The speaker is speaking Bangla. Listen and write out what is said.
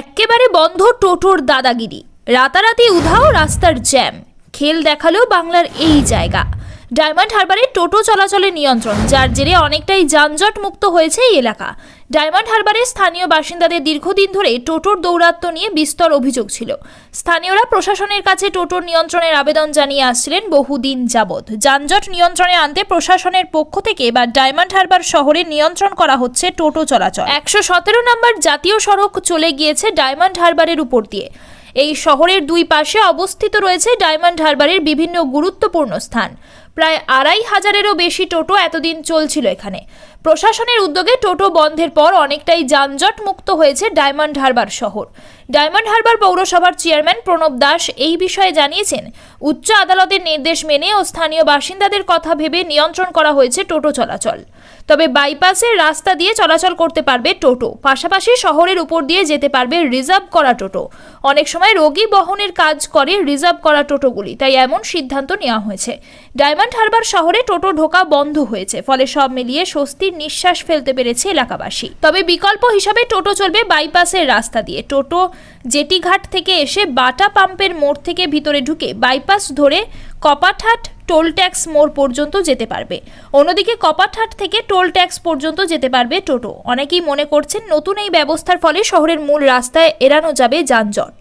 এক্কেবারে বন্ধ টোটোর দাদাগিরি। রাতারাতি উধাও রাস্তার জ্যাম। খেল দেখাল বাংলার এই জায়গা। ডায়মন্ড হারবারে টোটো চলাচলের নিয়ন্ত্রণ, যার জেরে অনেকটাই যানজট মুক্ত হয়েছে এই এলাকা। ডায়মন্ড হারবারে স্থানীয় বাসিন্দাদের দীর্ঘদিন ধরে টোটোর দৌরাত্ম্য নিয়ে বিস্তর অভিযোগ ছিল। স্থানীয়রা প্রশাসনের কাছে টোটোর নিয়ন্ত্রণের আবেদন জানিয়ে আসছিলেন বহুদিন যাবৎ। যানজট নিয়ন্ত্রণে আনতে প্রশাসনের পক্ষ থেকে বা ডায়মন্ড হারবার শহরে নিয়ন্ত্রণ করা হচ্ছে টোটো চলাচল। একশো সতেরো নম্বর জাতীয় সড়ক চলে গিয়েছে ডায়মন্ড হারবারের উপর দিয়ে। এই শহরের দুই পাশে অবস্থিত রয়েছে ডায়মন্ড হারবারের বিভিন্ন গুরুত্বপূর্ণ স্থান। প্রায় আড়াই হাজারেরও বেশি টোটো এতদিন চলছিল এখানে। প্রশাসনের উদ্যোগে টোটো বন্ধের পর অনেকটাই যানজট মুক্ত হয়েছে ডায়মন্ড হারবার শহর। ডায়মন্ড হারবার পৌরসভার চেয়ারম্যান প্রণব দাস এই বিষয়ে জানিয়েছেন, উচ্চ আদালতের নির্দেশ মেনে ও স্থানীয় বাসিন্দাদের কথা ভেবে নিয়ন্ত্রণ করা হয়েছে টোটো চলাচল। তবে বাইপাসের রাস্তা দিয়ে চলাচল করতে পারবে টোটো, পাশাপাশি শহরের উপর দিয়ে যেতে পারবে রিজার্ভ করা টোটো। অনেক সময় রোগী বহনের কাজ করে রিজার্ভ করা টোটোগুলি, তাই এমন সিদ্ধান্ত নেওয়া হয়েছে। ডায়মন্ড হারবার শহরে টোটো ঢোকা বন্ধ হয়েছে। ফলে সব মিলিয়ে স্বস্তির নিঃশ্বাস ফেলতে পেরেছে এলাকাবাসী। তবে বিকল্প হিসাবে টোটো চলবে বাইপাসের রাস্তা দিয়ে। টোটো জেটিঘাট থেকে এসে বাটা পাম্পের মোড় থেকে ভিতরে ঢুকে বাইপাস ধরে কপাঠাট টোল ট্যাক্স মোড় পর্যন্ত যেতে পারবে। অন্যদিকে কপাঠাট থেকে টোল ট্যাক্স পর্যন্ত যেতে পারবে টোটো। অনেকেই মনে করছেন নতুন এই ব্যবস্থার ফলে শহরের মূল রাস্তায় এড়ানো যাবে যানজট।